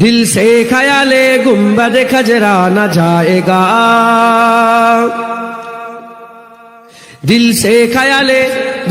دل سے خیال گنبد خجرا نہ جائے گا۔ دل سے خیال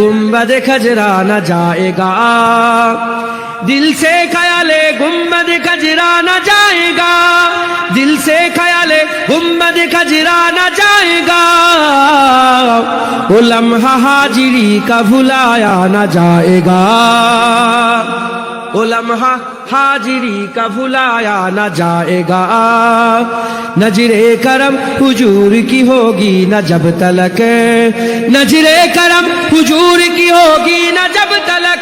گنبد خجرا نہ جائے گا۔ دل سے خیال گنبد خجرا نہ جائے گا۔ دل سے خیال گنبد خجرا نہ جائے گا۔ وہ لمحہ حاجری کا بھلایا نہ جائے گا۔ وہ لمحہ حاجری کا بھلایا نہ جائے گا۔ نجر کرم حجور کی ہوگی، نہ جب تلک۔ نجر کرم حجور کی ہوگی، نہ جب تلک۔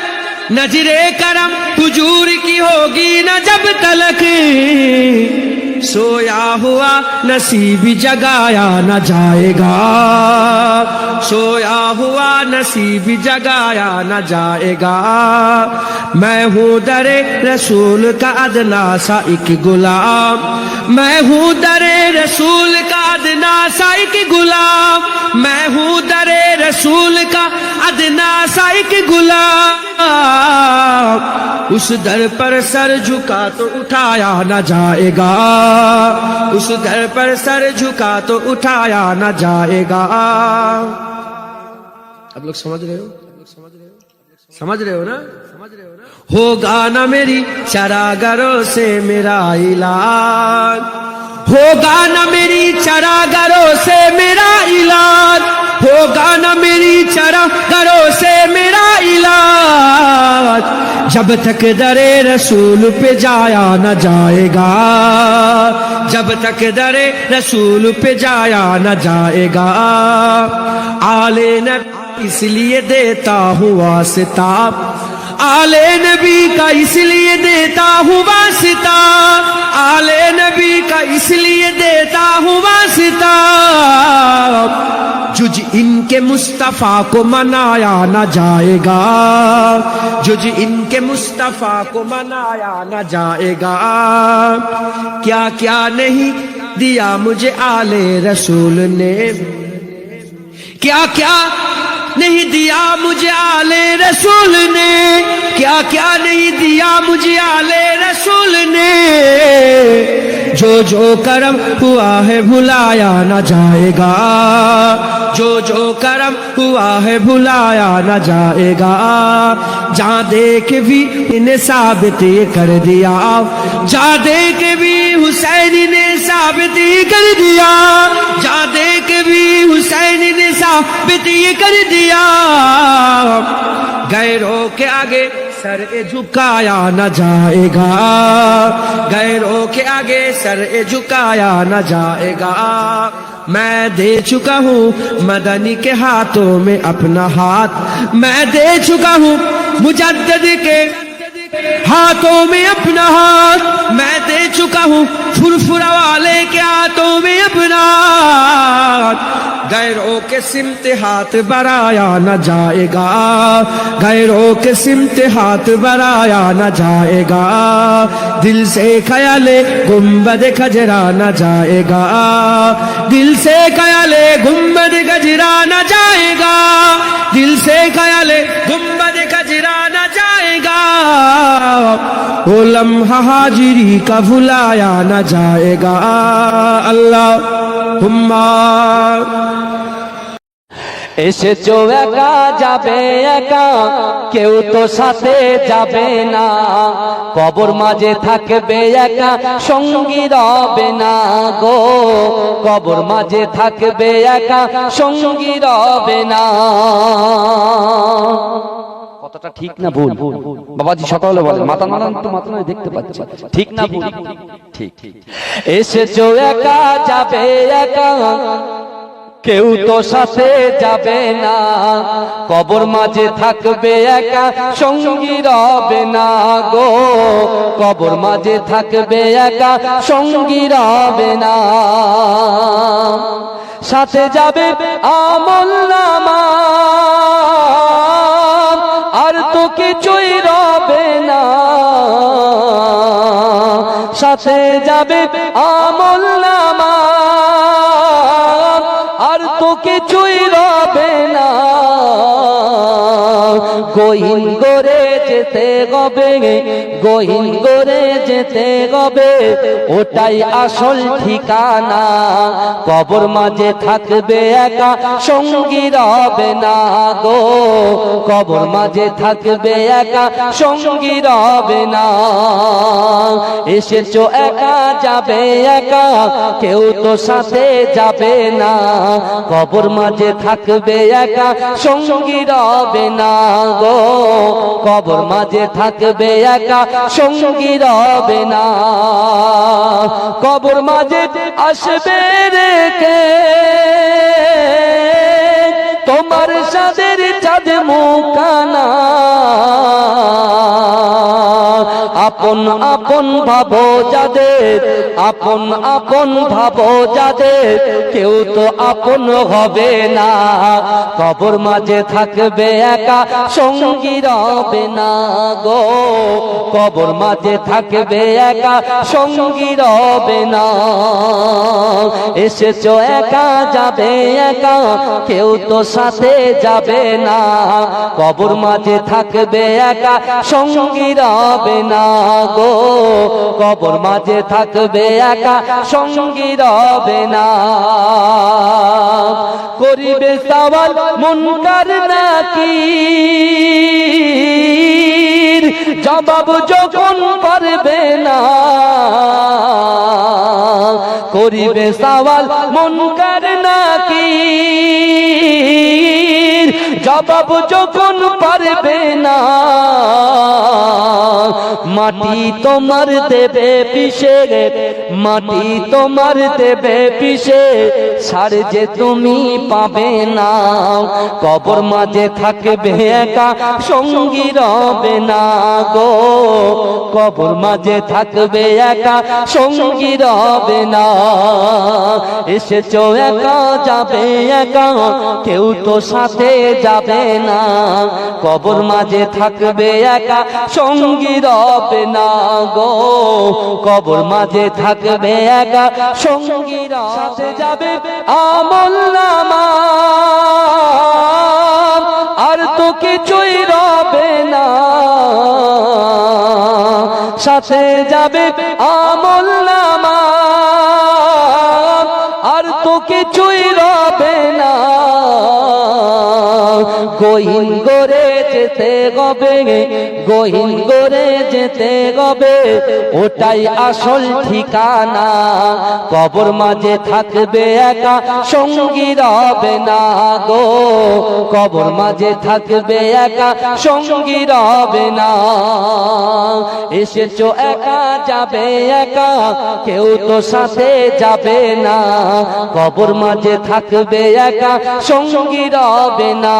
نجر کرم حجور کی ہوگی، نہ جب تلک۔ سویا ہوا نصیب جگایا نہ جائے گا۔ سویا ہوا نصیب جگایا نہ جائے گا۔ میں ہوں در رسول کا ادنا سا ایک غلام۔ میں ہوں در رسول کا ادنا سا ایک غلام۔ میں ہوں در رسول کا ادنا سا ایک غلام۔ اس در پر سر جھکا تو اٹھایا نہ جائے گا۔ اس در پر سر جھکا تو اٹھایا نہ جائے گا۔ اب لوگ سمجھ رہے ہو؟ سمجھ رہے ہو نا؟ سمجھ رہے ہو نا ہوگا نہ میری چراغروں سے میرا علاج۔ ہوگا نہ میری چرا گروں سے میرا علاج، ہوگا نہ میری چرا گروں سے میرا علاج۔ جب تک در رسول پہ جایا نہ جائے گا، جب تک در رسول پہ جایا نہ جائے گا۔ آل نبی اس لیے دیتا ہوں واسطہ۔ آل نبی کا اس لیے دیتا ہوں واسطہ۔ اس لیے دیتا ہوں واسطہ۔ جج ان کے مصطفیٰ کو منایا نہ جائے گا۔ جج ان کے مصطفیٰ کو منایا نہ جائے گا۔ کیا کیا نہیں دیا مجھے آل رسول نے۔ کیا کیا نہیں دیا مجھے آل رسول نے کیا کیا نہیں دیا مجھے آل رسول نے جو جو کرم ہوا ہے بھلایا نہ جائے گا جو جو کرم ہوا ہے بھلایا نہ جائے گا جا دے کے بھی انہیں ثابت کر دیا جا دے کے بھی حسین نے ثابت یہ کر دیا۔ جا دے کے بھی حسین نے ثابت یہ کر دیا۔ غیروں کے آگے سر جھکایا نہ جائے گا۔ غیروں کے آگے سر جھکایا نہ جائے گا۔ میں دے چکا ہوں مدنی کے ہاتھوں میں اپنا ہاتھ۔ میں دے چکا ہوں مجدد کے ہاتھوں میں اپنا ہاتھ میں دے چکا ہوں فرفرا والے کے ہاتھوں میں اپنا غیروں کے سمت ہاتھ برایا نہ جائے گا۔ غیروں کے سمت ہاتھ برایا نہ جائے گا۔ دل سے خیال گنبد کھجرا نہ جائے گا۔ دل سے خیال گنبد کھجرا نہ جائے گا۔ دل سے خیال گنبد کھجرا نہ جائے گا۔ غلم حاجری کا بھلایا نہ جائے আল্লাহ اللہ এসে চো একা, যাবে একা, কেউ তো সাথে যাবে না। কবর মাঝে থাকবে একা, সঙ্গী রবে না গো। কবর মাঝে থাকবে একা, সঙ্গী রবে না। কতটা ঠিক না ভুল। বাবাজি সকালে বলেন মাথা মারান তো মাথা নয় দেখতে পাচ্ছি। ঠিক না ভুল। ঠিক। এসেছ একা যাবে একা। কেউ তো সাথে যাবে না। কবর মাঝে থাকবে একা সঙ্গী রবে না গো। কবর মাঝে থাকবে একা সঙ্গী রবে না। সাথে যাবে আমল নামা। কিছুই রবে না। সাথে যাবে আমল আর তো কিছুই রবে না। গোহিন করে যেতে গবে গহীন করে যেতে গবে ওটাই আসল ঠিকানা। কবর মাঝে থাকবে একা, সঙ্গী রবে না গো। কবর মাঝে থাকবে একা, সঙ্গী রবে না। এসেছ একা, যাবে একা, কেউ তো সাথে যাবে না। কবর মাঝে থাকবে একা, সঙ্গী রবে না গো। কবর মাঝে থাকবে একা সঙ্গী রবে না। কবর মাঝে আসবে রেখে। তোমার সাদের চাঁদ মুখানা। আপন আপন ভাবো যাদের, আপন আপন ভাবো যাদের, কেউ তো আপন হবে না। কবর মাঝে থাকবে একা, সঙ্গী রবে না গো। কবর মাঝে থাকবে একা, সঙ্গী রবে না। এসেছ একা, যাবে একা, কেউ তো সাথে যাবে না। কবর মাঝে থাকবে একা, সঙ্গী রবে না। গো, কবর মাঝে থাকবে একা, সঙ্গী রবে না। করিবে সওয়াল মুনকার নাকি জবাব যখন পারবে না। করিবে সওয়াল মুনকার নাকি জবাব যখন পারবে না, মাটি তোমার দেবে পিসে মাটি তোমার দেবে পিসে সার যে তুমি পাবে না, কবর মাঝে থাকবে একা, সঙ্গী রবে না গো, কবর মাঝে থাকবে একা, সঙ্গী রবে না। এসেছ একা, যাবে একা, কেউ তো সাথে যাবে না। কবর মাঝে থাকবে একা, সঙ্গী রবে না গো। কবর মাঝে থাকবে একা, সঙ্গী সাথে যাবে। আমল নামা আর তো কিছুই রবে না। সাথে যাবে আমল নামা আর তো কিছুই রবে গহীন করে যেতে গবে গহীন করে যেতে গবে ওটাই আসল ঠিকানা। কবর মাঝে থাকবে একা, সঙ্গী রবে না গো। কবর মাঝে থাকবে একা, সঙ্গী রবে না। এসেছ একা, যাবে একা, কেউ তো সাথে যাবে না। কবর মাঝে থাকবে একা, সঙ্গী রবে না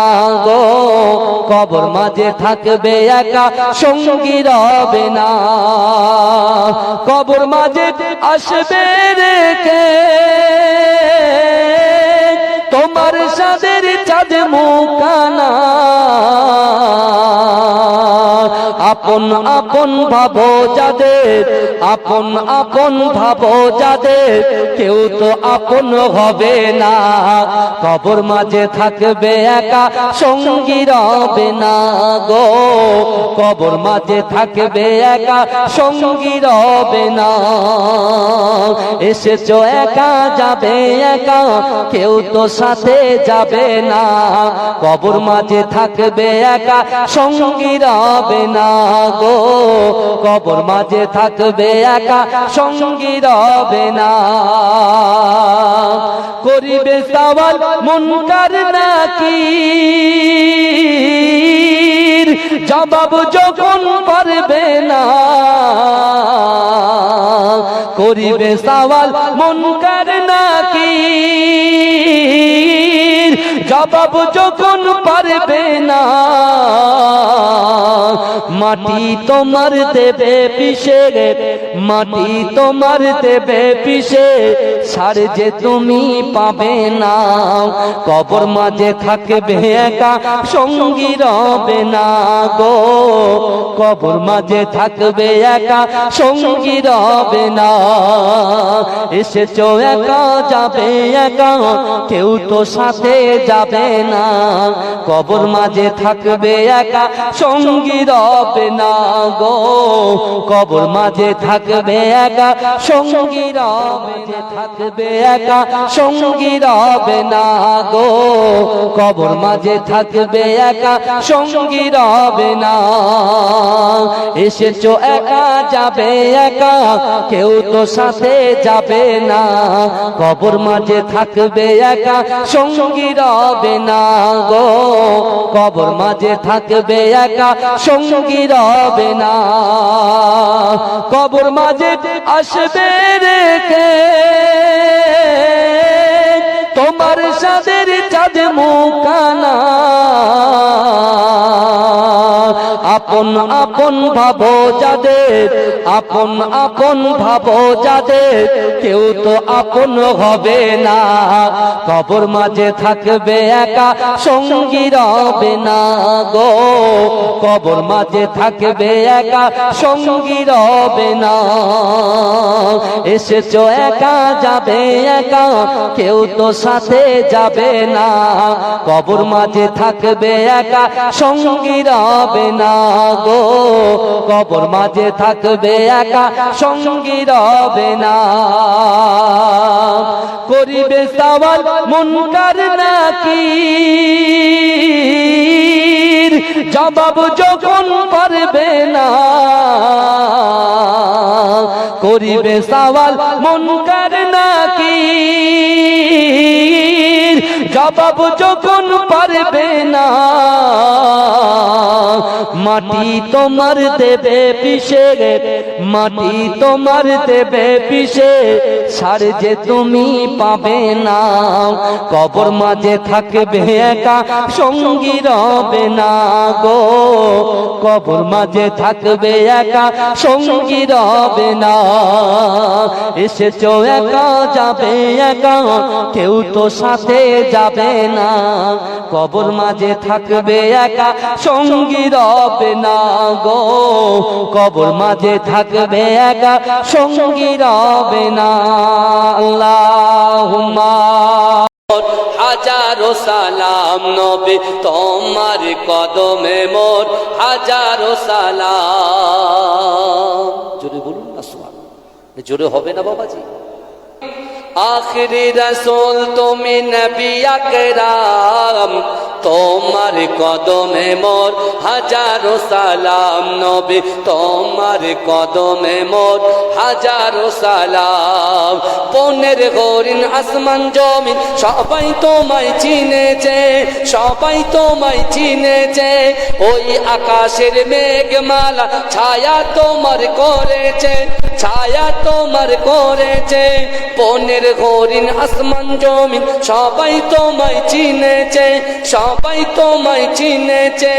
গো। কবর মাঝে থাকবে একা, সঙ্গী রবে না। কবর মাঝে আসবে রেখে, তোমার সাদের চাঁদ মুখানা আপন আপন ভাবো যাদের, আপন আপন ভাবো যাদের, কেউ তো আপন হবে না। কবর মাঝে থাকবে একা, সঙ্গী রবে না গো। কবর মাঝে থাকবে একা, সঙ্গী রবে না। এসেছ একা, যাবে একা, কেউ তো সাথে যাবে না। কবর মাঝে থাকবে একা, সঙ্গী রবে না। গো কবর মাঝে থাকবে একা সঙ্গী রবে না। করিবে সওয়াল মুনকার নাকি? জবাব যখন পারবে না, করিবে সওয়াল মুনকার নাকি জবাব যখন পারবে না, মাটি তোমার দেবে পিসে মাটি তোমার দেবে পিসে সার যে তুমি পাবে না, কবর মাঝে থাকবে একা, সঙ্গী রবে না। গো কবর মাঝে থাকবে একা, সঙ্গী রবে না। এসেছ একা, যাবে একা, কেউ তো সাথে যাবে না। কবর মাঝে থাকবে একা, সঙ্গী রবে না গো। কবর মাঝে থাকবে একা, সঙ্গী রবে থাকবে একা, সঙ্গী রবে না গো। কবর মাঝে থাকবে একা, সঙ্গী রবে না। এসেছ একা, যাবে একা, কেউ তো সাথে যাবে না। কবর মাঝে থাকবে একা, সঙ্গী রবে না গো। কবর মাঝে থাকবে একা, সঙ্গী রবে না। কবর মাঝে আসবে রেখে। তোমার সাদের চাঁদ মুখানা আপন আপন ভাবো যাদের, আপন আপন ভাবো যাদের, কেউ তো আপন হবে না। কবর মাঝে থাকবে একা, সঙ্গী রবে না গো। কবর মাঝে থাকবে একা, সঙ্গী রবে না। এসেছ একা, যাবে একা, কেউ তো সাথে যাবে না। কবর মাঝে থাকবে একা, সঙ্গী রবে না। গো কবর মাঝে থাকবে একা, সঙ্গী রবে না। করিবে সওয়াল মুনকার নাকি জবাব যখন পারবে না। করিবে সওয়াল মুনকার নাকি জবাব যখন পারবে না, মাটি তোমার দেবে পিসে মাটি তোমার দেবে পিসে সার যে তুমি পাবে না, কবর মাঝে থাকবে একা, সঙ্গী রবে না গো। কবর মাঝে থাকবে একা, সঙ্গী রবে না। এসেছ একা, যাবে একা। কেউ তো সাথে যাবে না। কবর মাঝে থাকবে একা, সঙ্গী রবে না গো। কবর মাঝে থাকবে একা, সঙ্গী রবে না। আল্লাহুম্মা। হাজারো সালাম নবী, তোমার কদমে মোর। হাজারো সালাম জোরে হবে না বাবাজি। আখরি রসুল তুমি নবী আকরাম। তোমার কদমে মোর হাজারো সালাম নবী, তোমার কদমে মোর হাজারো সালাম। পনেরো হরিণ, আসমান, জমিন, সবাই তোমায় চিনেছে, সবাই তোমায় চিনেছে। ওই আকাশের মেঘমালা ছায়া তোমার করেছে, ছায়া তোমার করেছে। পনেরো হরিণ, আসমান, জমিন, সবাই তোমায় চিনেছে সবাই তোমায় চিনেছে,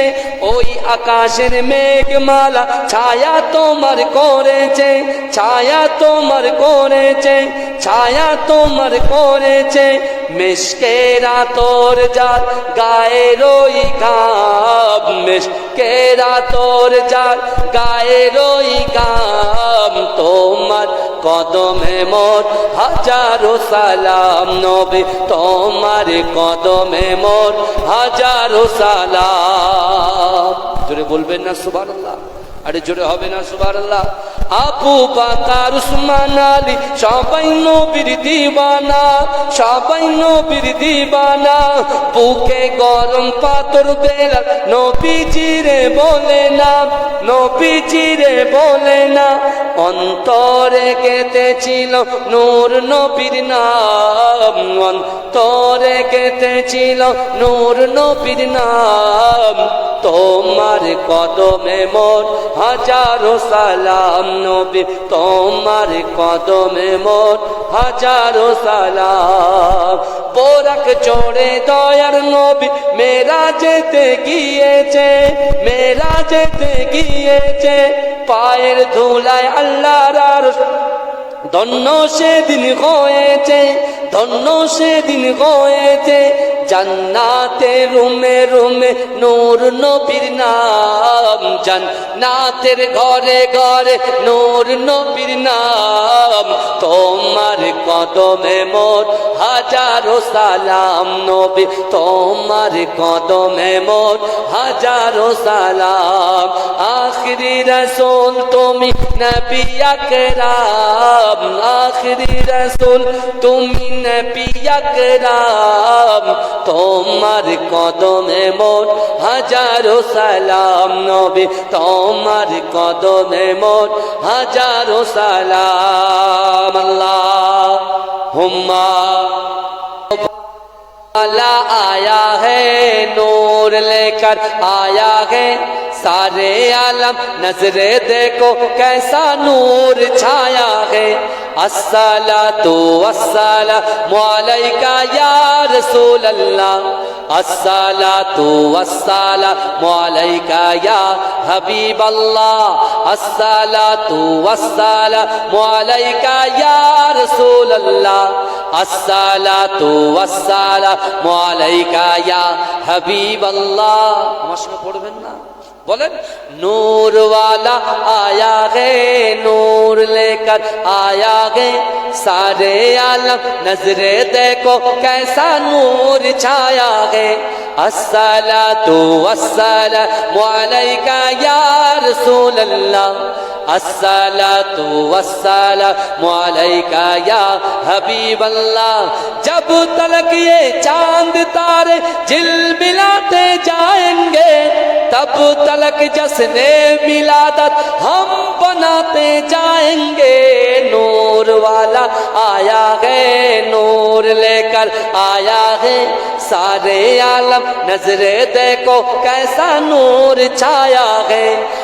ওই আকাশের মেঘমালা ছায়া তোমার করেছে, ছায়া তোমার করেছে, ছায়া তোমার করেছে। মিশকেরা তোর যার গায়ে রই গাম। মিশকেরা তোর যার গায়ে রই গাম। তোমার কদমে মোর হাজারো সালাম নবী, তোমার কদমে মোর হাজারো সালাম। জোরে বলবেন না, সুবহানাল্লাহ। আরে জোরে হবে না, সুবহানাল্লাহ। আবু বাকার, উসমান আলী, সবাই নবীর দিবানা, সবাই নবীর দিবানা। বুকে গরম পাথর বেলা নবীজি রে বলে না নবীজি রে বলে না। অন্তরে গেতেছিল নূর নবীর নাম। অন্তরে গেতেছিল নূর নবীর নাম। তোমার কদমে মোর হাজারো সালাম নবী। তোমার কদমে মোর হাজারো সালাম। বোরাক চড়ে দয়ার নবী মেরা যেতে গিয়েছে, মেরা যেতে গিয়েছে। পায়ের ধুলায় আল্লাহর ধন্য সেদিন হয়েছে ধন্য সেদিন হয়েছে জান্নাতে রুমে রুমে নূর নবীর নাম, জান্নাতের ঘরে ঘরে নূর নবীর নাম। কদমে মোর হাজারো সালাম নবী, তোমার কদমে মোর হাজারো সালাম। আখরি রসুল, তুমি নবী আকরাম। আখরি রসুল, তুমি নবী আকরাম। তোমার কদমে মোর হাজারো সালাম নবী তোমার কদমে মোর হাজারো সালাম আল্লাহ হুম্মা वाला आया है नूर लेकर आया है सारे आलम नजरे देखो कैसा नूर छाया है असला तो असला मोलई का यार सोल्ला असला तो असला मोलई का या हबीब अल्लाह असला तो असला मोलई का यार सोल्ला असला तो असला मोलई का या हबीब আল্লাহ আমার সঙ্গে পড়বেন না বলেন, নূরওয়ালা আয়া গে, নূর লেকর আয়া গে। সারে আলম, নজরে দেখো कैसा নূর ছায়া গে। আসসালাতু ওয়াসসালামু আলাইকা ইয়া রাসূলুল্লাহ। والسلام عليك يا حبيب اللہ جب تلک یہ چاند تارے جل ملاتے جائیں گے، تب تلک جسن ملادت ہم بناتے جائیں گے. نور والا آیا ہے، نور لے کر آیا ہے. سارے عالم نظر دیکھو، کیسا نور چھایا ہے.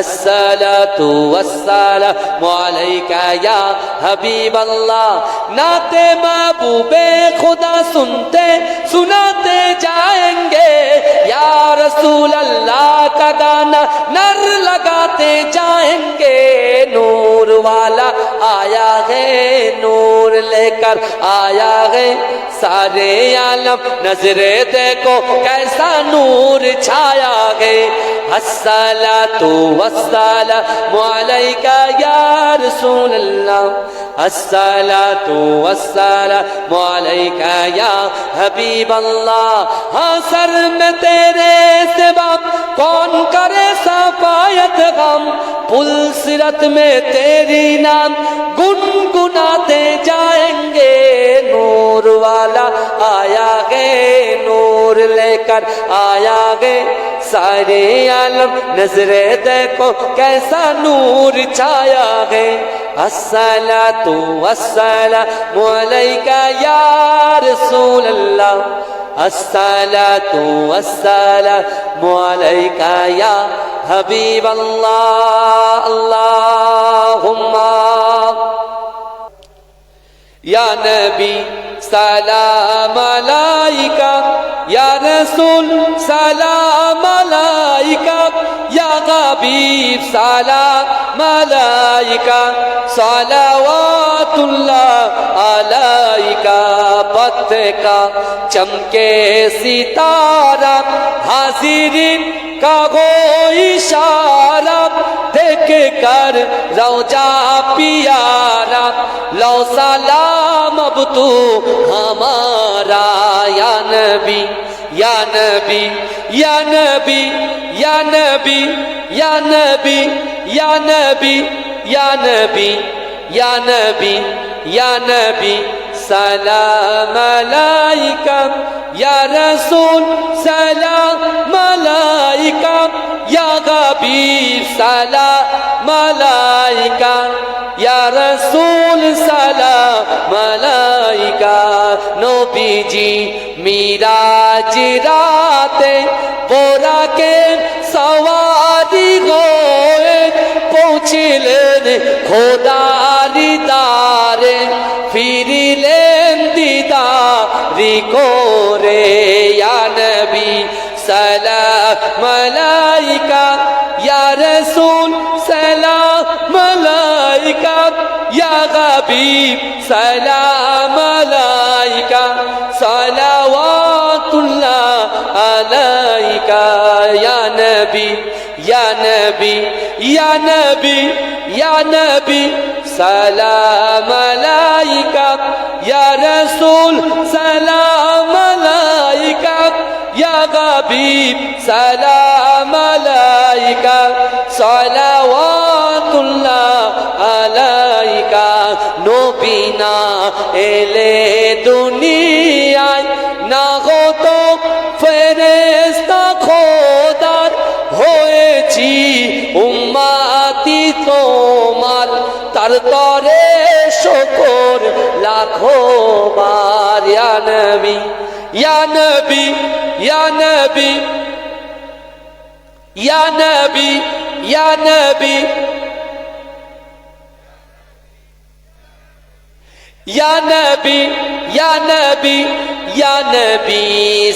আসসালাতু ওয়াসসালামু আলাইকা ইয়া হাবিবাল্লাহ নাতে মাহবুবে খোদা सुनते सुनाते जाएंगे या रसूल अल्लाह का गाना नर लगाते जाएंगे नूर वाला आया है नूर लेकर आया है सारे आलम नजरे देखो कैसा नूर छाया है الصلاة والسلام عليك يا رسول الله الصلاة والسلام عليك يا حبیب اللہ حاصر میں تیرے سبا کون کرے صفایت غم پل سرت میں تیری نام گن گناتے جائیں گے نور والا آیا گے نور لے کر آیا گے सारे आलम नजरे देखो कैसा नूर छाया है असला तो असला मोलैका यार रसूल अल्लाह असला तो असला मोलैका या हबीब अल्लाह अल्लाहुम्मा या नबी सलाम अलैका ইয়া রাসূল, সালাম আলাইকা। ইয়া হাবিব, সালাম আলাইকা। সালাওয়াতুল্লাহ আলাইকা পথকা চমকে সিতারা, হাজিরিন का वो इशारा देख कर रौजा पियारा लौ सलाम अब तू নবী, ইয়া নবী ইয়া নবী ইয়া নবী ইয়া নবী ইয়া নবী ইয়া নবী ইয়া নবী ইয়া নবী, সালাম আলাইকা ইয়া রাসূল, সালাম আলাইকা ইয়া হাবিব সালাম আলাইকা ইয়া রাসূল, সালাম আলাইকা জায়গা নবীজি মিরাজ রাতে বোরাকে সওয়ারি হয়ে পৌঁছিলেন খোদারি দারে ফিরিলেন দিদা করে নবী সালাম মালাইকা ইয়া রাসূল সালাম মালাইকা গাবিব সালাম আলাইকা, সালাওয়াতুল্লাহ আলাইকা, ইয়া নবী ইয়া নবী ইয়া নবী ইয়া নবী, সালাম আলাইকা, ইয়া রাসূল, সালাম আলাইকা, ইয়া গাবিব সালাম না এলে দুনিয়ায় না হতো ফেরেস্তা খোদার হয়েছি, উম্মাতি তোমার। তার তরে শকর লাখো বার নবী, ইয়া নবী ইয়া নবী, ইয়া ইয়া নবী ইয়া নবী ইয়া নবী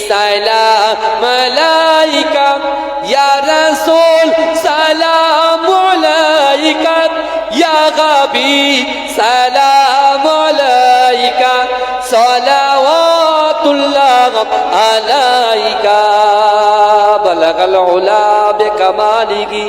সালাম আলাইকা ইয়া রাসূল সালাম আলাইকা ইয়া হাবিব সালাম আলাইকা সালাওয়াতুল্লাহ আলাইকা বালাগাল উলা বিকামালিহি